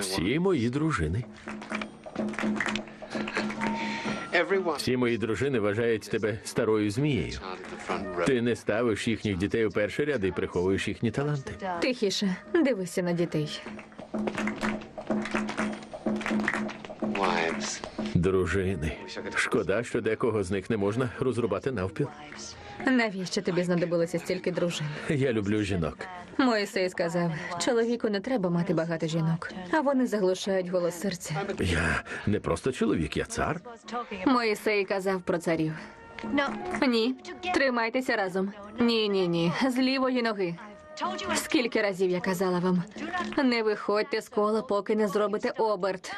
Всі мої дружини. Всі мої дружини вважають тебе старою змією. Ти не ставиш їхніх дітей у перший ряд і приховуєш їхні таланти. Тихіше, дивися на дітей. Дружини. Шкода, що декого з них не можна розрубати навпіл. Навіщо тобі знадобилося стільки дружин? Я люблю жінок. Моїсей сказав, чоловіку не треба мати багато жінок, а вони заглушають голос серця. Я не просто чоловік, я цар. Моїсей казав про царів. Ні, тримайтеся разом. Ні, ні, ні, з лівої ноги. Скільки разів я казала вам, не виходьте з кола, поки не зробите оберт.